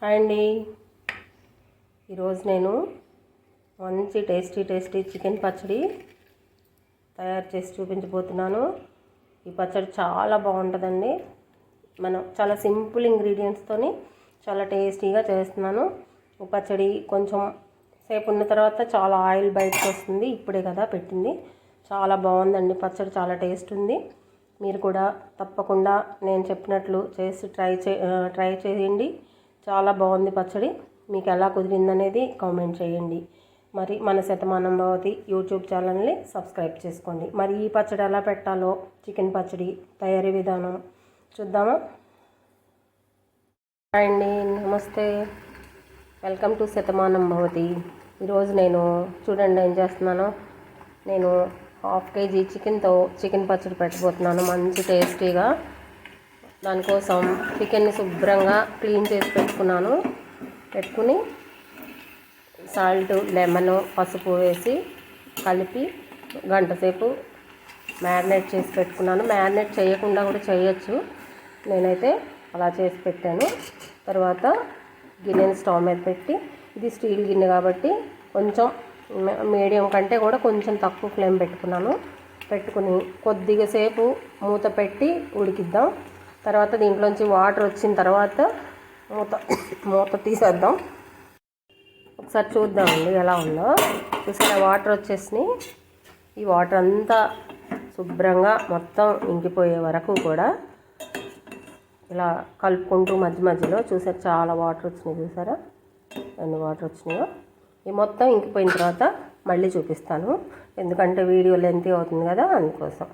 Hi అండి. ఈరోజు నేను మంచి టేస్టీ టేస్టీ చికెన్ పచ్చడి తయారు చేసి చూపించబోతున్నాను. ఈ పచ్చడి చాలా బాగుంటుందండి. మనం చాలా సింపుల్ ఇంగ్రీడియంట్స్తోని చాలా టేస్టీగా చేస్తున్నాను. ఈ పచ్చడి కొంచెం సేపు ఉన్న తర్వాత చాలా ఆయిల్ బయటకు వస్తుంది. ఇప్పుడే కదా పెట్టింది. చాలా బాగుందండి. పచ్చడి చాలా టేస్ట్ ఉంది. మీరు కూడా తప్పకుండా నేను చెప్పినట్లు చేసి ట్రై చే ట్రై చేయండి. చాలా బాగుంది పచ్చడి. మీకు ఎలా కుదిరిందనేది కామెంట్ చేయండి. మరి మన శతమానం భవతి యూట్యూబ్ ఛానల్ని సబ్స్క్రైబ్ చేసుకోండి. మరి ఈ పచ్చడి ఎలా పెట్టాలో చికెన్ పచ్చడి తయారీ విధానం చూద్దామా? అండి నమస్తే. Welcome to Shatamanam Bhavati. ఈరోజు నేను చూడండి ఏం చేస్తున్నాను. నేను హాఫ్ కేజీ చికెన్తో చికెన్ పచ్చడి పెట్టబోతున్నాను. మంచి టేస్టీగా. దానికోసం చికెన్ని శుభ్రంగా క్లీన్ చేసి పెట్టుకున్నాను. పెట్టుకుని సాల్ట్ లెమన్ పసుపు వేసి కలిపి గంట సేపు మ్యారినేట్ చేసి పెట్టుకున్నాను. మ్యారినేట్ చేయకుండా కూడా చేయొచ్చు. నేనైతే అలా చేసి పెట్టాను. తర్వాత గిన్నెని స్టవ్ మీద పెట్టి ఇది స్టీల్ గిన్నె కాబట్టి కొంచెం మీడియం కంటే కూడా కొంచెం తక్కువ ఫ్లేమ్ పెట్టుకున్నాను. పెట్టుకుని కొద్దిగా సేపు మూత పెట్టి ఉడికిద్దాం. తర్వాత దీంట్లోంచి వాటర్ వచ్చిన తర్వాత మూత మూత తీసేద్దాం. ఒకసారి చూద్దామండి ఎలా ఉందో. చూసారా వాటర్ వచ్చేసినాయి. ఈ వాటర్ అంతా శుభ్రంగా మొత్తం ఇంకిపోయే వరకు కూడా ఇలా కలుపుకుంటూ మధ్య మధ్యలో చూసారు చాలా వాటర్ వచ్చినాయి చూసారా. ఎన్ని వాటర్ వచ్చినాయో. ఈ మొత్తం ఇంకిపోయిన తర్వాత మళ్ళీ చూపిస్తాను. ఎందుకంటే వీడియో లెంతీ అవుతుంది కదా అందుకోసం.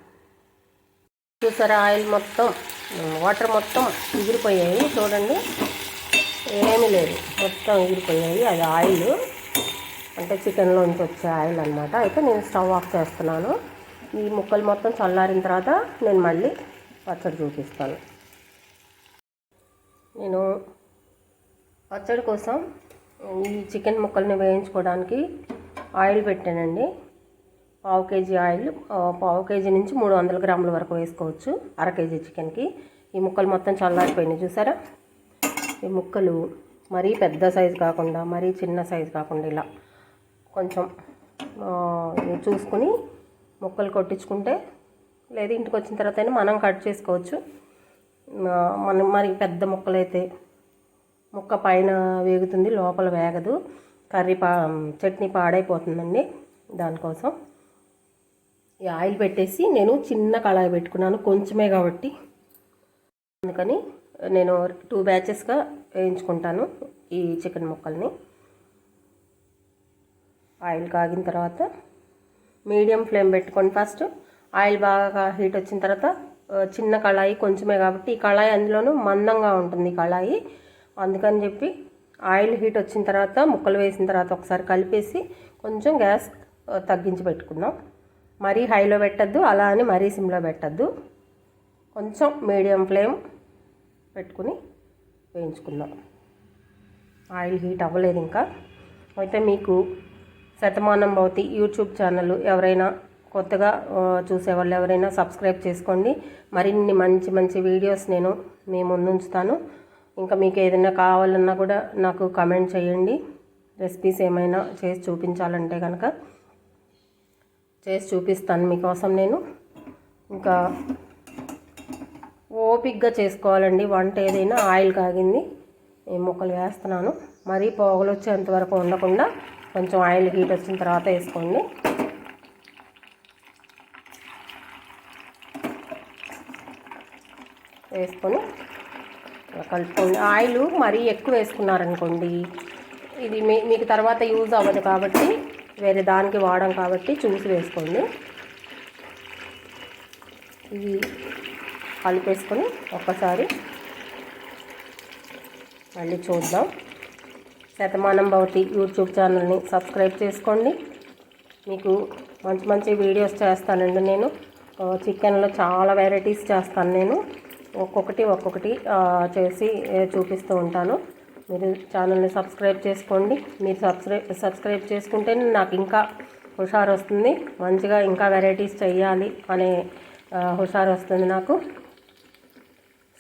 చూసారా ఆయిల్ మొత్తం వాటర్ మొత్తం ఎగిరిపోయాయి. చూడండి ఏమీ లేదు. మొత్తం ఎగిరిపోయాయి. అది ఆయిల్. అంటే చికెన్లోంచి వచ్చే ఆయిల్ అనమాట అయితే నేను స్టవ్ ఆఫ్ చేస్తున్నాను. ఈ ముక్కలు మొత్తం చల్లారిన తర్వాత నేను మళ్ళీ పచ్చడి చూపిస్తాను. నేను పచ్చడి కోసం ఈ చికెన్ ముక్కల్ని వేయించుకోవడానికి ఆయిల్ పెట్టానండి. పావు కేజీ ఆయిల్ పావు కేజీ నుంచి మూడు వందల గ్రాముల వరకు వేసుకోవచ్చు. అర కేజీ చికెన్కి. ఈ ముక్కలు మొత్తం చల్లారిపోయినాయి చూసారా? ఈ ముక్కలు మరీ పెద్ద సైజు కాకుండా మరీ చిన్న సైజు కాకుండా ఇలా కొంచెం చూసుకుని ముక్కలు కొట్టించుకుంటే లేదు ఇంటికి వచ్చిన తర్వాత మనం కట్ చేసుకోవచ్చు. మనం మరి పెద్ద ముక్కలైతే ముక్క పైన వేగుతుంది లోపల వేగదు. కర్రీ పా చట్నీ పాడైపోతుందండి దానికోసం. ఈ ఆయిల్ పెట్టేసి నేను చిన్న కళాయి పెట్టుకున్నాను కొంచెమే కాబట్టి. అందుకని నేను టూ బ్యాచెస్గా వేయించుకుంటాను ఈ చికెన్ ముక్కల్ని. ఆయిల్ కాగిన తర్వాత మీడియం ఫ్లేమ్ పెట్టుకొని ఫస్ట్ ఆయిల్ బాగా హీట్ వచ్చిన తర్వాత చిన్న కళాయి కొంచెమే కాబట్టి ఈ కళాయి అందులోనూ మందంగా ఉంటుంది కళాయి. అందుకని చెప్పి ఆయిల్ హీట్ వచ్చిన తర్వాత ముక్కలు వేసిన తర్వాత ఒకసారి కలిపేసి కొంచెం గ్యాస్ తగ్గించి పెట్టుకుందాం. మరీ హైలో పెట్టద్దు అలా అని మరీ సిమ్లో పెట్టద్దు. కొంచెం మీడియం ఫ్లేమ్ పెట్టుకుని వేయించుకుందాం. ఆయిల్ హీట్ అవ్వలేదు ఇంకా. అయితే మీకు శతమానం భవతి యూట్యూబ్ ఛానల్ ఎవరైనా కొత్తగా చూసేవాళ్ళు ఎవరైనా సబ్స్క్రైబ్ చేసుకోండి. మరిన్ని మంచి మంచి వీడియోస్ నేను మీ ముందుంచుతాను. ఇంకా మీకు ఏదైనా కావాలన్నా కూడా నాకు కమెంట్ చేయండి. రెసిపీస్ ఏమైనా చేసి చూపించాలంటే కనుక చేసి చూపిస్తాను మీకోసం నేను. ఇంకా ఓపిక్గా చేసుకోవాలండి. వంట ఏదైనా ఆయిల్ కాగింది నేను ముక్కలు వేస్తున్నాను. మరీ పొగలు వచ్చేంత వరకు ఉండకుండా కొంచెం ఆయిల్ హీట్ వచ్చిన తర్వాత వేసుకోండి. వేసుకొని కలుపుకోండి. ఆయిల్ మరీ ఎక్కువ వేసుకున్నారనుకోండి ఇది మీ మీకు తర్వాత యూజ్ అవ్వదు కాబట్టి వేరే దానికి వాడం కాబట్టి చూసి వేసుకోండి. ఇది కలిపేసుకొని ఒక్కసారి మళ్ళీ చూద్దాం. శతమానం భవతి యూట్యూబ్ ఛానల్ని సబ్స్క్రైబ్ చేసుకోండి. మీకు మంచి మంచి వీడియోస్ చేస్తానండి నేను. చికెన్లో చాలా వెరైటీస్ చేస్తాను నేను. ఒక్కొక్కటి ఒక్కొక్కటి చేసి చూపిస్తూ ఉంటాను. మీరు ఛానల్ని సబ్స్క్రైబ్ చేసుకోండి. మీరు సబ్స్క్రైబ్ సబ్స్క్రైబ్ చేసుకుంటేనే నాకు ఇంకా హుషారు వస్తుంది మంచిగా ఇంకా వెరైటీస్ చేయాలి అనే హుషారు వస్తుంది నాకు.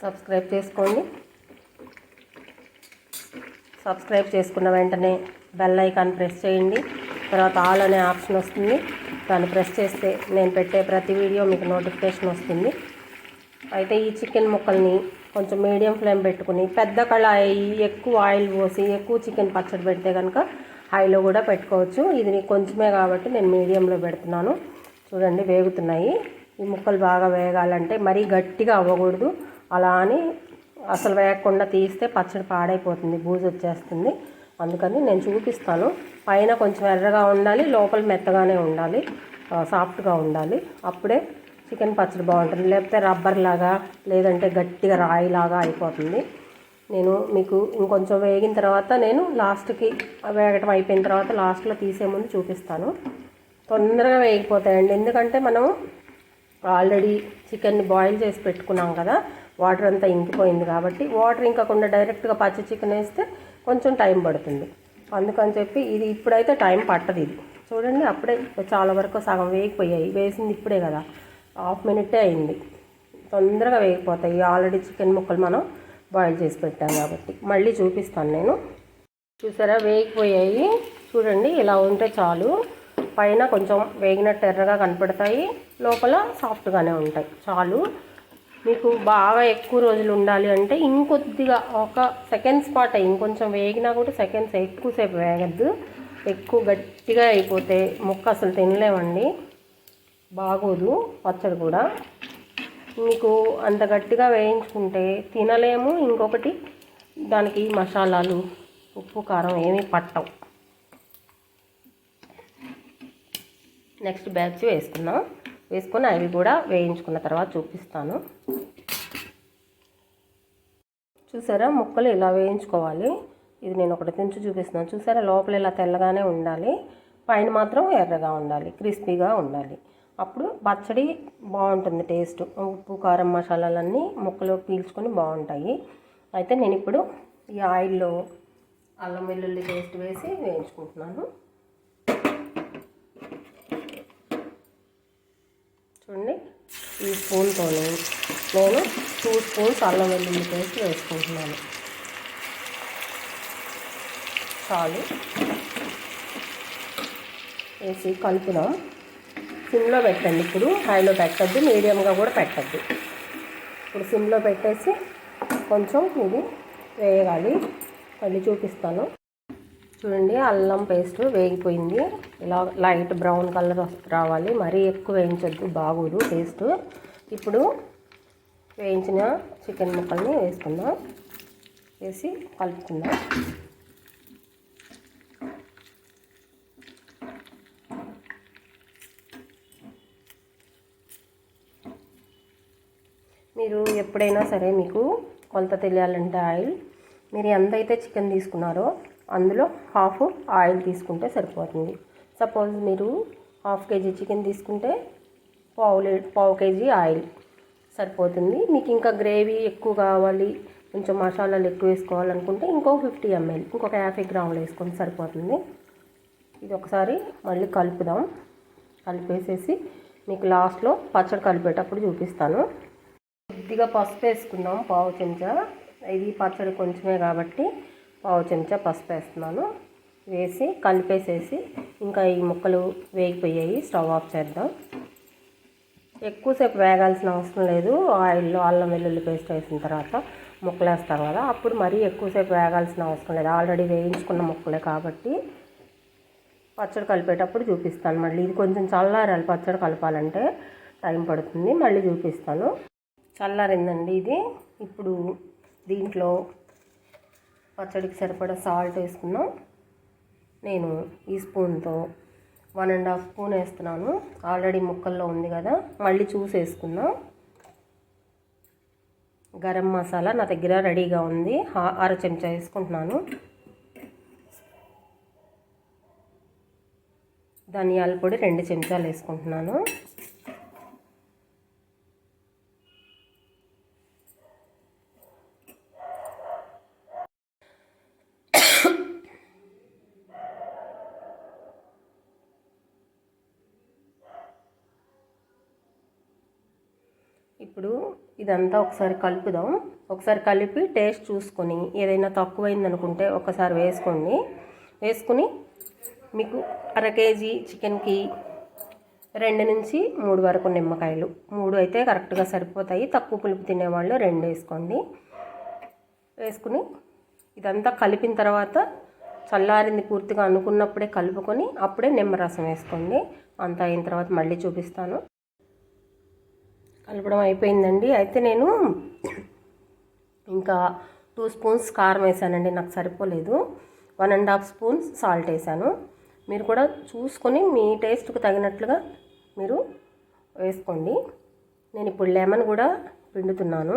సబ్స్క్రైబ్ చేసుకోండి. సబ్స్క్రైబ్ చేసుకున్న వెంటనే బెల్ ఐకాన్ ప్రెస్ చేయండి. తర్వాత ఆల్ అనే ఆప్షన్ వస్తుంది. దాన్ని ప్రెస్ చేస్తే నేను పెట్టే ప్రతి వీడియో మీకు నోటిఫికేషన్ వస్తుంది. అయితే ఈ చికెన్ ముక్కల్ని కొంచెం మీడియం ఫ్లేమ్ పెట్టుకుని పెద్ద కళాయి ఎక్కువ ఆయిల్ పోసి ఎక్కువ చికెన్ పచ్చడి పెడితే కనుక హైలో కూడా పెట్టుకోవచ్చు. ఇది కొంచెమే కాబట్టి నేను మీడియంలో పెడుతున్నాను. చూడండి వేగుతున్నాయి. ఈ ముక్కలు బాగా వేగాలంటే మరీ గట్టిగా అవ్వకూడదు. అలా అని అసలు వేయకుండా తీస్తే పచ్చడి పాడైపోతుంది బూజు వచ్చేస్తుంది. అందుకని నేను చూపిస్తాను. పైన కొంచెం ఎర్రగా ఉండాలి లోపల మెత్తగానే ఉండాలి సాఫ్ట్గా ఉండాలి. అప్పుడే చికెన్ పచ్చడి బాగుంటుంది. లేకపోతే రబ్బర్ లాగా లేదంటే గట్టిగా రాయిలాగా అయిపోతుంది. నేను మీకు ఇంకొంచెం వేగిన తర్వాత నేను లాస్ట్కి వేగటం అయిపోయిన తర్వాత లాస్ట్లో తీసే ముందు చూపిస్తాను. తొందరగా వేగిపోతాయండి. ఎందుకంటే మనం ఆల్రెడీ చికెన్ని బాయిల్ చేసి పెట్టుకున్నాం కదా వాటర్ అంతా ఇంకిపోయింది కాబట్టి వాటర్ ఇంకకుండా డైరెక్ట్గా పచ్చి చికెన్ వేస్తే కొంచెం టైం పడుతుంది. అందుకని చెప్పి ఇది ఇప్పుడైతే టైం పట్టదు ఇది. చూడండి అప్పుడే చాలా వరకు సగం వేగిపోయాయి. వేసింది ఇప్పుడే కదా. హాఫ్ మినిటే అయింది. తొందరగా వేగిపోతాయి. ఆల్రెడీ చికెన్ ముక్కలు మనం బాయిల్ చేసి పెట్టాం కాబట్టి. మళ్ళీ చూపిస్తాను నేను. చూసారా? వేగిపోయాయి. చూడండి ఇలా ఉంటే చాలు. పైన కొంచెం వేగినట్టు ఎర్రగా కనపడతాయి. లోపల సాఫ్ట్గానే ఉంటాయి. చాలు. మీకు బాగా ఎక్కువ రోజులు ఉండాలి అంటే ఇంకొద్దిగా ఒక సెకండ్స్ పాట. ఇంకొంచెం వేగినా కూడా సెకండ్స్ ఎక్కువసేపు వేగద్దు. ఎక్కువ గట్టిగా అయిపోతే ముక్క అసలు తినలేమండి. బాగోదు పచ్చడి కూడా. మీకు అంత గట్టిగా వేయించుకుంటే తినలేము. ఇంకొకటి దానికి మసాలాలు ఉప్పు కారం ఏమీ పట్టవు. నెక్స్ట్ బ్యాచ్ వేసుకున్నాం వేసుకొని అవి కూడా వేయించుకున్న తర్వాత చూపిస్తాను. చూసారా? ముక్కలు ఇలా వేయించుకోవాలి. ఇది నేను ఒకటి తెంచి చూపిస్తున్నాను. చూసారా? లోపల ఇలా తెల్లగానే ఉండాలి. పైన మాత్రం ఎర్రగా ఉండాలి. క్రిస్పీగా ఉండాలి. అప్పుడు పచ్చడి బాగుంటుంది టేస్ట్. ఉప్పు కారం మసాలాలన్నీ ముక్కలు పీల్చుకొని బాగుంటాయి. అయితే నేను ఇప్పుడు ఈ ఆయిల్లో అల్లం వెల్లుల్లి పేస్ట్ వేసి వేయించుకుంటున్నాను. చూడండి ఈ స్పూన్తో నేను టూ స్పూన్స్ అల్లం వెల్లుల్లి పేస్ట్ వేసుకుంటున్నాను. చాలు. వేసి కలుపుదాం. సిమ్లో పెట్టండి. ఇప్పుడు హైలో పెట్టద్దు మీడియంగా కూడా పెట్టద్దు. ఇప్పుడు సిమ్లో పెట్టేసి కొంచెం ఇది వేయగాలి మళ్ళీ చూపిస్తాను. చూడండి అల్లం పేస్ట్ వేగిపోయింది. ఇలా లైట్ బ్రౌన్ కలర్ రావాలి. మరీ ఎక్కువ వేయించొద్దు బాగోదు టేస్ట్. ఇప్పుడు వేయించిన చికెన్ ముక్కల్ని వేసుకుందాం. వేసి కలుపుకుందాం. మీరు ఎప్పుడైనా సరే మీకు కొలత తెలియాలంటే ఆయిల్. మీరు ఎంత అయితే చికెన్ తీసుకున్నారో అందులో హాఫ్ ఆయిల్ తీసుకుంటే సరిపోతుంది. సపోజ్ మీరు హాఫ్ కేజీ చికెన్ తీసుకుంటే పావు పావు కేజీ ఆయిల్ సరిపోతుంది. మీకు ఇంకా గ్రేవీ ఎక్కువ కావాలి కొంచెం మసాలాలు ఎక్కువ వేసుకోవాలనుకుంటే ఇంకో ఫిఫ్టీ ఎంఎల్ ఇంకొక యాభై గ్రాములు వేసుకుంటే సరిపోతుంది. ఇది ఒకసారి మళ్ళీ కలుపుదాం. కలిపేసేసి మీకు లాస్ట్లో పచ్చడి కలిపేటప్పుడు చూపిస్తాను. కొద్దిగా పసుపు వేసుకుందాం పావు చెంచా. ఇది పచ్చడి కొంచెమే కాబట్టి పావు చెంచా పసుపు వేస్తున్నాను. వేసి కలిపేసేసి ఇంకా ఈ ముక్కలు వేగిపోయాయి స్టవ్ ఆఫ్ చేద్దాం. ఎక్కువసేపు వేగాల్సిన అవసరం లేదు ఆయిల్లో అల్లం వెల్లుల్లి పేస్ట్ వేసిన తర్వాత ముక్కలు వేస్తాం కదా అప్పుడు మరీ ఎక్కువసేపు వేగాల్సిన అవసరం లేదు. ఆల్రెడీ వేయించుకున్న ముక్కలే కాబట్టి పచ్చడి కలిపేటప్పుడు చూపిస్తాను. మళ్ళీ ఇది కొంచెం చల్లారాలి పచ్చడి కలపాలంటే టైం పడుతుంది మళ్ళీ చూపిస్తాను. చల్లారిందండి ఇది. ఇప్పుడు దీంట్లో పచ్చడికి సరిపడా సాల్ట్ వేసుకున్నాం. నేను ఈ స్పూన్తో వన్ అండ్ హాఫ్ స్పూన్ వేస్తున్నాను. ఆల్రెడీ ముక్కల్లో ఉంది కదా మళ్ళీ చూసి వేసుకుందాం. గరం మసాలా నా దగ్గర రెడీగా ఉంది. అర చెంచా వేసుకుంటున్నాను. ధనియాల పొడి రెండు చెంచాలు వేసుకుంటున్నాను. ఇప్పుడు ఇదంతా ఒకసారి కలుపుదాం. ఒకసారి కలిపి టేస్ట్ చూసుకొని ఏదైనా తక్కువైంది అనుకుంటే ఒకసారి వేసుకోండి. వేసుకుని మీకు అర కేజీ చికెన్కి రెండు నుంచి మూడు వరకు నిమ్మకాయలు. మూడు అయితే కరెక్ట్గా సరిపోతాయి. తక్కువ పులుపు తినేవాళ్ళు రెండు వేసుకోండి. వేసుకుని ఇదంతా కలిపిన తర్వాత చల్లారింది పూర్తిగా అనుకున్నప్పుడే కలుపుకొని అప్పుడే నిమ్మరసం వేసుకోండి. అంతా అయిన తర్వాత మళ్ళీ చూపిస్తాను. కలపడం అయిపోయిందండి. అయితే నేను ఇంకా టూ స్పూన్స్ కారం వేసానండి నాకు సరిపోలేదు. One and half spoons salt వేసాను. మీరు కూడా చూసుకొని మీ టేస్ట్కి తగినట్లుగా మీరు వేసుకోండి. నేను ఇప్పుడు లెమన్ కూడా పిండుతున్నాను.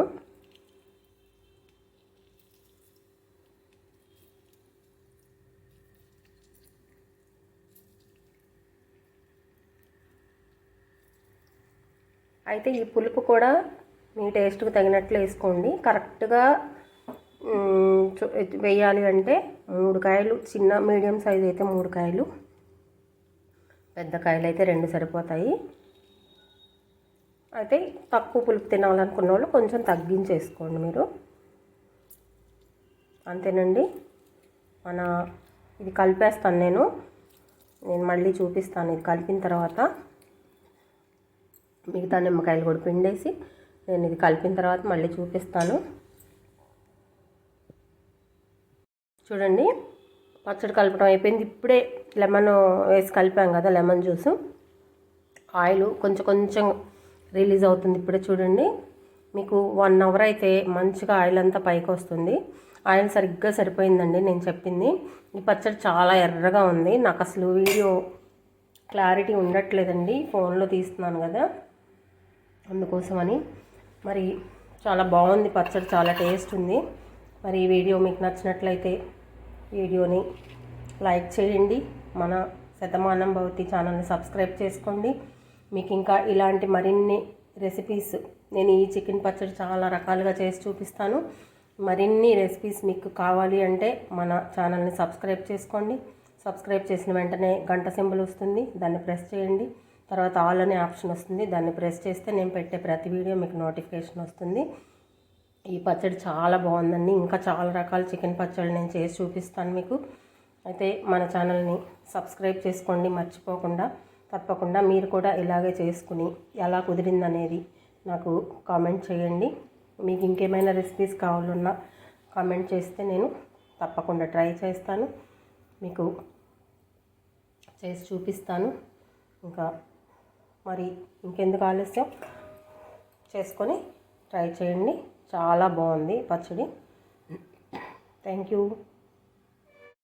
అయితే ఈ పులుపు కూడా మీ టేస్ట్కి తగినట్లు వేసుకోండి. కరెక్ట్గా వేయాలి అంటే మూడు కాయలు చిన్న మీడియం సైజ్ అయితే మూడు కాయలు పెద్ద కాయలు అయితే రెండు సరిపోతాయి. అయితే తక్కువ పులుపు తినాలనుకున్న వాళ్ళు కొంచెం తగ్గించేసుకోండి మీరు. అంతేనండి. మన ఇది కలిపేస్తాను నేను. నేను మళ్ళీ చూపిస్తాను. ఇది కలిపిన తర్వాత మిగతా నిమ్మకాయలు కూడా పిండేసి నేను ఇది కలిపిన తర్వాత మళ్ళీ చూపిస్తాను. చూడండి పచ్చడి కలపడం అయిపోయింది. ఇప్పుడే లెమన్ వేసి కలిపాం కదా లెమన్ జ్యూస్. ఆయిల్ కొంచెం కొంచెం రిలీజ్ అవుతుంది ఇప్పుడే చూడండి. మీకు వన్ అవర్ అయితే మంచిగా ఆయిల్ అంతా పైకి వస్తుంది. ఆయిల్ సరిగ్గా సరిపోయిందండి నేను చెప్పింది. ఈ పచ్చడి చాలా ఎర్రగా ఉంది. నాకు అసలు వీడియో క్లారిటీ ఉండట్లేదండి. ఫోన్లో తీస్తున్నాను కదా. అందుకోసమని మరి చాలా బాగుంది పచ్చడి చాలా టేస్ట్ ఉంది. మరి ఈ వీడియో మీకు నచ్చినట్లయితే వీడియోని లైక్ చేయండి. మన శతమానం భవతి ఛానల్ని సబ్స్క్రైబ్ చేసుకోండి. మీకు ఇంకా ఇలాంటి మరిన్ని రెసిపీస్ నేను ఈ చికెన్ పచ్చడి చాలా రకాలుగా చేసి చూపిస్తాను. మరిన్ని రెసిపీస్ మీకు కావాలి అంటే మన ఛానల్ని సబ్స్క్రైబ్ చేసుకోండి. సబ్స్క్రైబ్ చేసిన వెంటనే గంట సింబల్ వస్తుంది. దాన్ని ప్రెస్ చేయండి. తర్వాత ఆల్ అనే ఆప్షన్ వస్తుంది. దాన్ని ప్రెస్ చేస్తే నేను పెట్టే ప్రతి వీడియో మీకు నోటిఫికేషన్ వస్తుంది. ఈ పచ్చడి చాలా బాగుందండి. ఇంకా చాలా రకాల చికెన్ పచ్చడి నేను చేసి చూపిస్తాను మీకు. అయితే మన ఛానల్ని సబ్స్క్రైబ్ చేసుకోండి మర్చిపోకుండా. తప్పకుండా మీరు కూడా ఇలాగే చేసుకుని ఎలా కుదిరిందనేది నాకు కామెంట్ చేయండి. మీకు ఇంకేమైనా రెసిపీస్ కావాలన్నా కామెంట్ చేస్తే నేను తప్పకుండా ట్రై చేస్తాను. మీకు చేసి చూపిస్తాను. ఇంకా మరి ఇంకెందుకు ఆలస్యం? చేసుకొని ట్రై చేయండి. చాలా బాగుంది పచ్చడి. Thank you